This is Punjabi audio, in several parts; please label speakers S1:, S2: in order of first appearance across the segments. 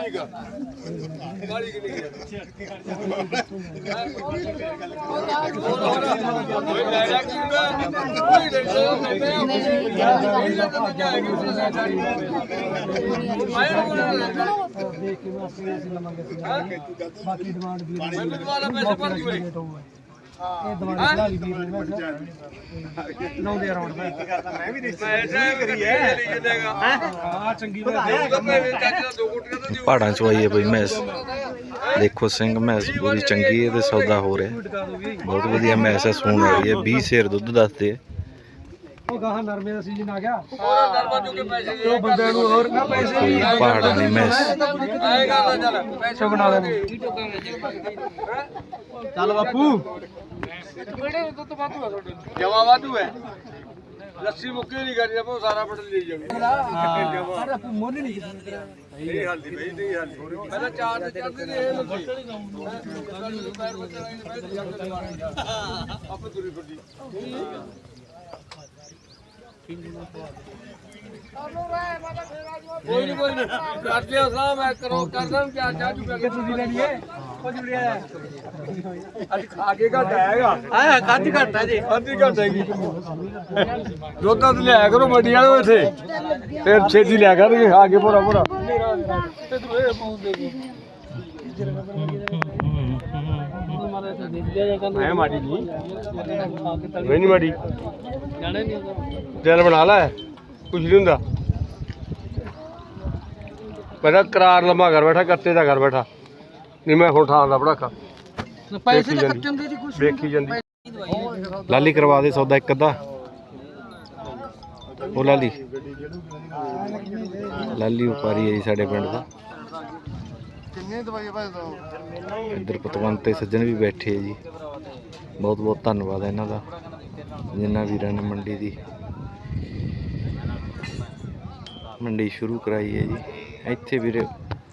S1: ਕਿੰਨੀ ਕਾ ਕਾਲੀ ਕਿੰਨੀ ਕਾ ਓਏ ਲੈ ਲੈ ਕੀ ਕੋਈ ਦੇ ਦੋ ਮੈਂ
S2: ਦੇਖ ਕੇ ਮੈਂ 80 80 ਲਵਾਂਗੇ ਬਾਕੀ ਡਿਮਾਂਡ ਵੀ
S1: ਮੈਨੂੰ ਦੁਬਾਰਾ ਪੈਸੇ ਭਰ ਦਿਓ
S2: ਇਹ ਦਵਾਈ ਖਲਾ ਲਈ ਵੀਰ ਨੇ ਮੈਂ ਲਾਉਂਦੇ ਅਰਾਊਂਡ ਮੈਂ
S1: ਮੈਂ ਚਾਹ ਕਰੀ ਹੈ ਲਈ। ਦੇਗਾ
S2: ਆ ਚੰਗੀ
S1: ਤਾਂ ਮੈਂ। ਚਾਚਾ ਦਾ ਦੋ ਗੁੱਟੀਆਂ ਤਾਂ ਦਿਓ
S3: ਪਹਾੜਾਂ ਚ ਆਈ ਹੈ ਬਈ ਮੈਸ। ਦੇਖੋ ਸਿੰਘ ਮੈਸ ਪੂਰੀ ਚੰਗੀ ਹੈ ਤੇ ਸੌਦਾ ਹੋ ਰਿਹਾ। ਬਹੁਤ ਵਧੀਆ ਮੈਸ ਹੈ ਸੂਣ ਵਾਲੀ ਹੈ। 20 ਸ਼ੇਰ ਦੁੱਧ ਦੱਸਦੇ ਆ
S2: ਉਹ ਗਾਹਾਂ ਨਰਮੇ ਦਾ ਸੀਜ਼ਨ ਆ ਗਿਆ।
S1: ਉਹਦਾ ਦਰਵਾ ਚੁੱਕ ਕੇ ਪੈਸੇ ਦੇ
S2: ਉਹ ਬੰਦਿਆਂ ਨੂੰ ਹੋਰ ਨਾ ਪੈਸੇ ਵੀ
S3: ਪਹਾੜਾਂ ਦੀ ਮੈਸ।
S1: ਆਏਗਾ ਤਾਂ ਚੱਲ ਪੈਸੇ
S2: ਬਣਾ ਲੈ ਚੱਲ ਬਾਪੂ।
S1: ਕਿਹੜੇ ਦੁੱਧ ਵਾਧੂ ਹੈ ਤੁਹਾਡੇ? ਜਮਾ ਵਾਧੂ ਹੈ। ਲੱਸੀ ਮੁੱਕੀ ਨਹੀਂ ਕਰਨੀ ਆਪਾਂ ਸਾਰਾ ਪਟ ਲਈ ਜਾਵੇ
S2: ਸਾਡਾ ਮੁੱਲ ਨਹੀਂ ਕਿਸੇ ਤੇਰਾ।
S1: ਨਹੀਂ ਹਾਲਦੀ ਬਈ ਨਹੀਂ ਹਾਲਦੀ ਪਹਿਲਾਂ ਚਾਰ ਤੇ ਚੜਦੇ ਨੇ ਇਹ ਲੱਸੀ ਪੈਰ ਬੱਚਾ ਨਹੀਂ ਆਪੇ ਤੁਰੀ ਫੁੱਟੀ ਕੋਈ ਨਹੀਂ ਕੋਈ ਨਹੀਂ ਕਰਦੇ ਆ ਸਾਹ ਮੈਂ ਕਰੋ ਕਰਦਾ ਨੂੰ ਚਾਰ ਚਾਹ ਚੁੱਕਿਆ
S2: ਕਿ। ਤੁਸੀਂ ਲੈਣੀ ਹੈ ਉਹ ਜੁੜਿਆ
S1: ਅੱਜ ਖਾ ਕੇ ਘਟ ਆਏਗਾ
S2: ਆਇਆ ਕੱਜ ਘਟਾ ਜੀ।
S1: ਅੱਧੀ ਘਟ ਹੈਗੀ। ਦੁੱਧ ਤਾਂ ਲਿਆ ਕਰੋ ਮੰਡੀ ਵਾਲੇ ਇੱਥੇ। ਫਿਰ ਛੇਤੀ ਲਿਆ ਕਰਨਗੇ ਖਾ ਕੇ ਭੋਰਾ ਭੋਰਾ ਨਹੀਂ। ਮਾੜੀ
S2: ਜਾਣੇ ਨਹੀਂ
S1: ਚੱਲ ਬਣਾ ਲੈ ਕੁਝ ਨਹੀਂ ਹੁੰਦਾ। ਪਹਿਲਾਂ ਕਰਾਰ ਲੰਮਾ ਕਰ ਬੈਠਾ ਕੱਤੇ ਦਾ ਕਰ ਬੈਠਾ। ਨਹੀਂ ਮੈਂ ਹੁਣ ਠਾਂ ਦਾ ਪੜਾਕਾ
S2: ਪੈਸੇ ਤਾਂ ਕੱਟਣ ਦੇ ਜੀ ਕੁਛ
S1: ਵੇਖੀ ਜਾਂਦੀ।
S3: ਲਾਲੀ ਕਰਵਾ ਦੇ ਸੌਦਾ ਇੱਕ ਅੱਧਾ। ਉਹ ਲਾਲੀ। ਲਾਲੀ ਉਪਾਰੀ ਹੈ ਜੀ ਸਾਡੇ ਪਿੰਡ ਦਾ।
S1: ਕਿੰਨੇ ਦਵਾਈ ਭਾਈ
S3: ਇੱਧਰ ਪਤਵੰਤ ਤੇ ਸੱਜਣ ਵੀ ਬੈਠੇ ਆ ਜੀ। ਬਹੁਤ ਬਹੁਤ ਧੰਨਵਾਦ ਇਹਨਾਂ ਦਾ, ਜਿਨ੍ਹਾਂ ਵੀਰਾਂ ਨੇ ਮੰਡੀ ਦੀ ਮੰਡੀ ਸ਼ੁਰੂ ਕਰਾਈ ਹੈ ਜੀ। ਇੱਥੇ ਵੀਰੇ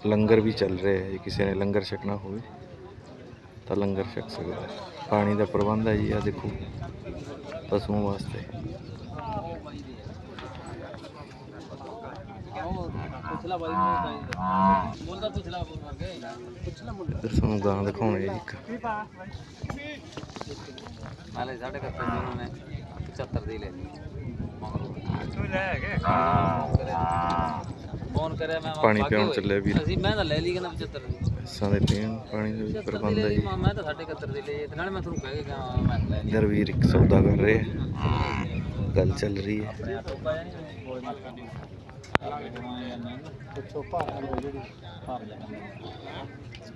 S3: ਲੰਗਰ ਵੀ ਚੱਲ ਰਿਹਾ ਹੈ ਜੇ, ਕਿਸੇ ਨੇ ਲੰਗਰ ਛਕਣਾ ਹੋਵੇ ਤਾਂ ਲੰਗਰ ਛਕ ਸਕਦਾ ਹੈ। ਪਾਣੀ ਦਾ ਪ੍ਰਬੰਧ ਹੈ ਜੀ ਆ ਦੇਖੋ, ਪਸ਼ੂਆਂ ਵਾਸਤੇ।
S2: ਪੁੱਛਲਾ ਬਾਈ ਨੂੰ
S3: ਤੁਹਾਨੂੰ ਗਾਂ ਦਿਖਾਉਣੇ ਇੱਕ।
S2: ਨਾਲੇ ਸਾਡੇ ਕੱਪੇ ਜਿਹਨੂੰ ਨੇ 75 ਦੀ ਲੈ ਲਈ
S1: ਤੂੰ ਲੈ ਕੇ।
S2: ਫੋਨ ਕਰਿਆ ਮੈਂ
S3: ਪਾਣੀ ਪਿਆਉਣ ਚੱਲੇ ਵੀਰ।
S2: ਅਸੀਂ ਮੈਂ ਤਾਂ ਲੈ ਲਈ ਕਹਿੰਦਾ 75 ਦੀ।
S3: ਸਾਂ ਦੇ ਪੀਣ ਪਾਣੀ ਦਾ ਵੀ ਪ੍ਰਬੰਧ ਹੈ ਜੀ।
S2: ਮੈਂ ਤਾਂ ਸਾਡੇ 71 ਦੀ ਲਈ ਤੇ ਨਾਲੇ ਮੈਂ ਤੁਹਾਨੂੰ ਕਹਿ ਕੇ ਗਿਆ ਮੈਂ ਲੈ ਲਈ
S3: ਇੱਧਰ ਵੀਰ ਇੱਕ ਸੌਦਾ ਕਰ ਰਹੇ। ਆ ਗੱਲ ਚੱਲ ਰਹੀ ਹੈ।
S2: ਆਪਣੇ ਆਪ ਪਾਇਆ ਨਹੀਂ ਬੋਲ ਮਾਰ ਪੁੱਛੋ ਭਾਰ ਲੋ ਜਿਹੜੀ ਭਾਰ ਲੈ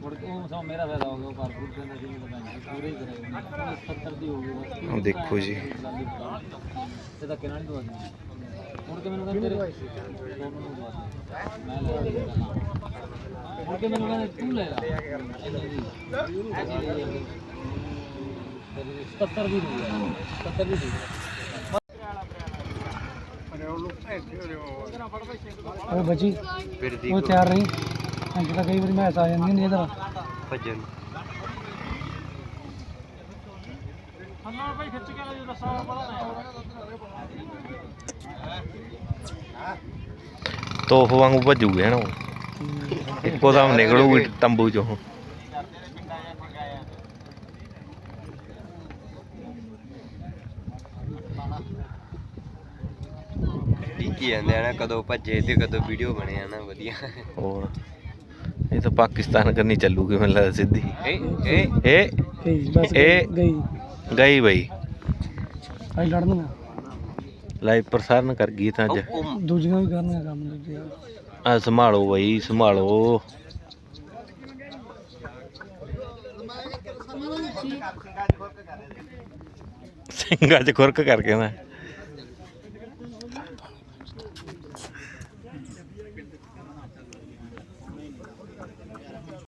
S2: ਮੁੜ ਕੇ ਉਹ ਸੋ ਮੇਰਾ ਫਾਇਦਾ ਹੋ ਗਿਆ ਉਹ ਭਾਰ ਫੂਟ ਕਹਿੰਦਾ ਸੀ ਮੈਂ ਤਾਂ ਪੂਰੇ ਹੀ ਕਰਾਇਆ 70 ਦੀ ਹੋ ਗਈ ਬਸ।
S3: ਆਹ ਦੇਖੋ ਜੀ।
S2: ਤਾਂ ਕਿਹਨਾਂ ਨਹੀਂ ਦਵਾ ਮੁੜ ਕੇ ਮੈਨੂੰ ਕਹਿੰਦੇ ਤੇਰੇ? ਦੋ ਦੇ ਮੈਂ ਲੈ ਲਿਆ ਮੁੜ ਕੇ ਮੈਨੂੰ ਕਹਿੰਦੇ ਤੂੰ ਲੈ ਲੈ। ਇੰਨੀ ਦੀ। ਤੇਰੀ 70 ਦੀ ਹੋ ਗਈ 70 ਦੀ ਦੇ ਉਹ ਬੱਜੀ ਉਹ ਤਿਆਰ ਰਹੀ। ਅੰਕ ਤਾਂ ਕਈ ਵਾਰੀ ਮੈਸ ਆ ਜਾਂਦੀ ਨਹੀਂ ਇਧਰ।
S3: ਭੱਜਣ। ਤੋਫ ਵਾਂਗੂ ਭੱਜੂਗੇ ਨਾ ਉਹ। ਇੱਕੋ ਦਮ ਨਿਕਲੂਗੀ ਤੰਬੂ ਚੋਂ।
S4: ਟਿੱਕੀ ਜਾਂਦੇ ਆ ਨਾ ਕਦੋਂ ਭੱਜੇ ਤੇ ਕਦੋਂ ਵੀਡੀਓ ਬਣੇ ਆ ਨਾ ਵਧੀਆ।
S3: ਹੋਰ ਇਹ ਤਾਂ ਪਾਕਿਸਤਾਨ ਕਰਨੀ ਚੱਲੂਗੀ ਮੈਨੂੰ ਲੱਗਦਾ ਸਿੱਧੀ।
S4: ਏ ਏ
S3: ਇਹ
S2: ਗਈ ਬਸ ਗਈ।
S3: ਗਈ ਬਈ।
S2: ਅਸੀਂ ਲੜਨ
S3: ਲਾਈਵ ਪ੍ਰਸਾਰਨ ਕਰ ਗਈ ਤਾਂ ਅੱਜ।
S2: ਦੂਜੀਆਂ ਵੀ ਕਰਨੀਆਂ ਕੰਮ ਦੂਜੀਆਂ
S3: ਆ ਸੰਭਾਲੋ ਬਈ ਸੰਭਾਲੋ। ਸਿੰਘਾਂ ਚ ਖੁਰਕ ਕਰਕੇ ਮੈਂ